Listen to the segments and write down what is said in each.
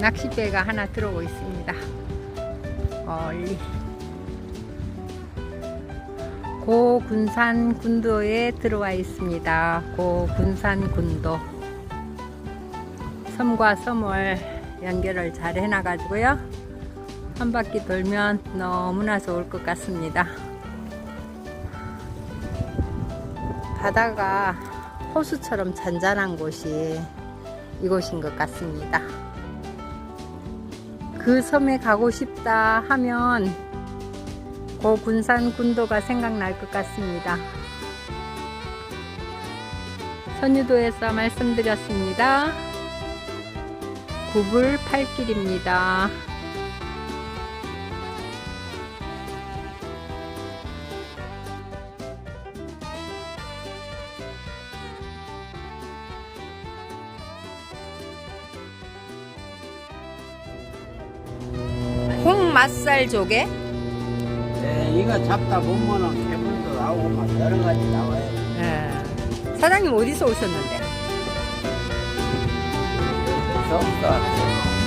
낚싯배가 하나 들어오고 있습니다. 멀리. 고군산 군도에 들어와 있습니다. 고군산 군도. 섬과 섬을 연결을 잘 해놔가지고요. 한 바퀴 돌면 너무나 좋을 것 같습니다. 바다가 호수처럼 잔잔한 곳이 이곳인 것 같습니다. 그 섬에 가고 싶다 하면 고군산 군도가 생각날 것 같습니다. 선유도에서 말씀드렸습니다. 구불 팔길입니다. 맛살 조개? 네, 이거 잡다 보면은 개물도 나오고 막 여러 가지 나와요. 예. 사장님 어디서 오셨는데? 좋다.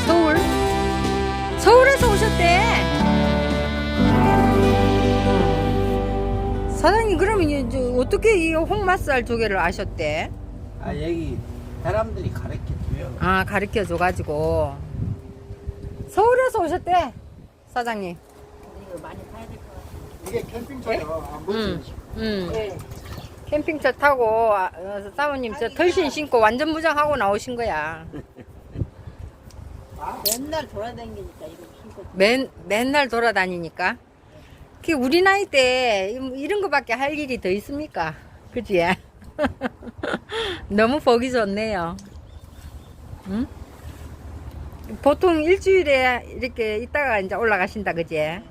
서울? 서울에서 오셨대. 사장님 그러면 이제 어떻게 이 홍맛살 조개를 아셨대? 아 여기 사람들이 가르쳐 줘요. 아 가르쳐 줘가지고 서울에서 오셨대 사장님. 이게 캠핑카요. 안 응. 보이지? 응. 캠핑차 타고 아, 어, 사모님 저 털신 신고 완전 무장하고 나오신 거야. 맨날 돌아다니니까 이거 신고 맨 맨날 돌아다니니까. 그 우리 나이 때 이런 거밖에 할 일이 더 있습니까? 그지? 너무 보기 좋네요. 응? 보통 일주일에 이렇게 있다가 이제 올라가신다, 그지?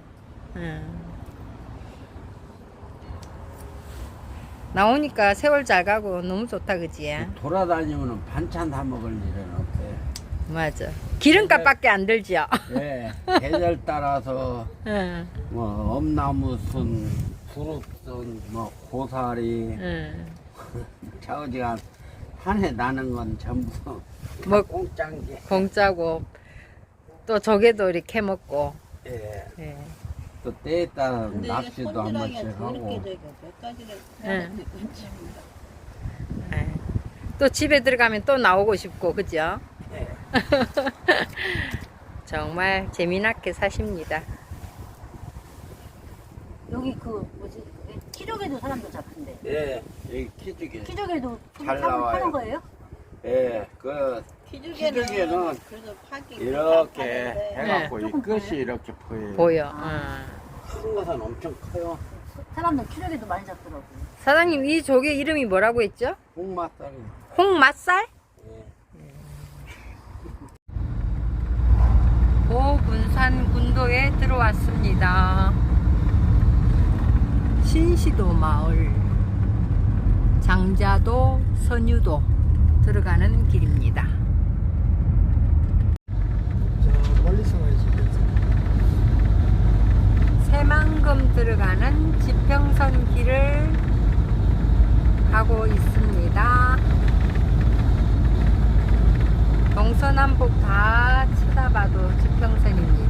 응. 나오니까 세월 잘 가고 너무 좋다, 그지? 돌아다니면 반찬 사 먹을 일은 없어요. 맞아. 기름값밖에 안 들지요. 네, 계절 따라서 응, 뭐 엄나무순, 구릅순, 뭐 고사리, 응. 저지간 한 해 나는 건 전부 뭐- 공짜인 게. 공짜고 또 조개도 이렇게 먹고. 예. 예. 또 때에 따라 근데 이게 낚시도 한 손질하기가 번씩 하고. 되고 몇 가지를 응. 해야 되고 참다. 예. 또 집에 들어가면 또 나오고 싶고, 그죠? 예. 정말 재미나게 사십니다. 여기 그 뭐지 키조개도 사람들 잡던데 예, 여기 키죽이. 키조개도 잘 사- 나와요. 파는 거예요? 예, 그 키조개는 키조개는 그래도 파기 이렇게 네. 해갖고 이 조금 끝이 커요. 이렇게 보여요. 보여. 아. 어. 큰 것은 엄청 커요. 사람들 키조개도 많이 잡더라고 사장님, 이 조개 이름이 뭐라고 했죠? 홍맛살이. 홍맛살? 예. 고군산 군도에 들어왔습니다. 신시도 마을, 장자도, 선유도 들어가는 길입니다. 새만금 들어가는 지평선 길을 가고 있습니다. 동서남북 다 쳐다봐도 지평선입니다.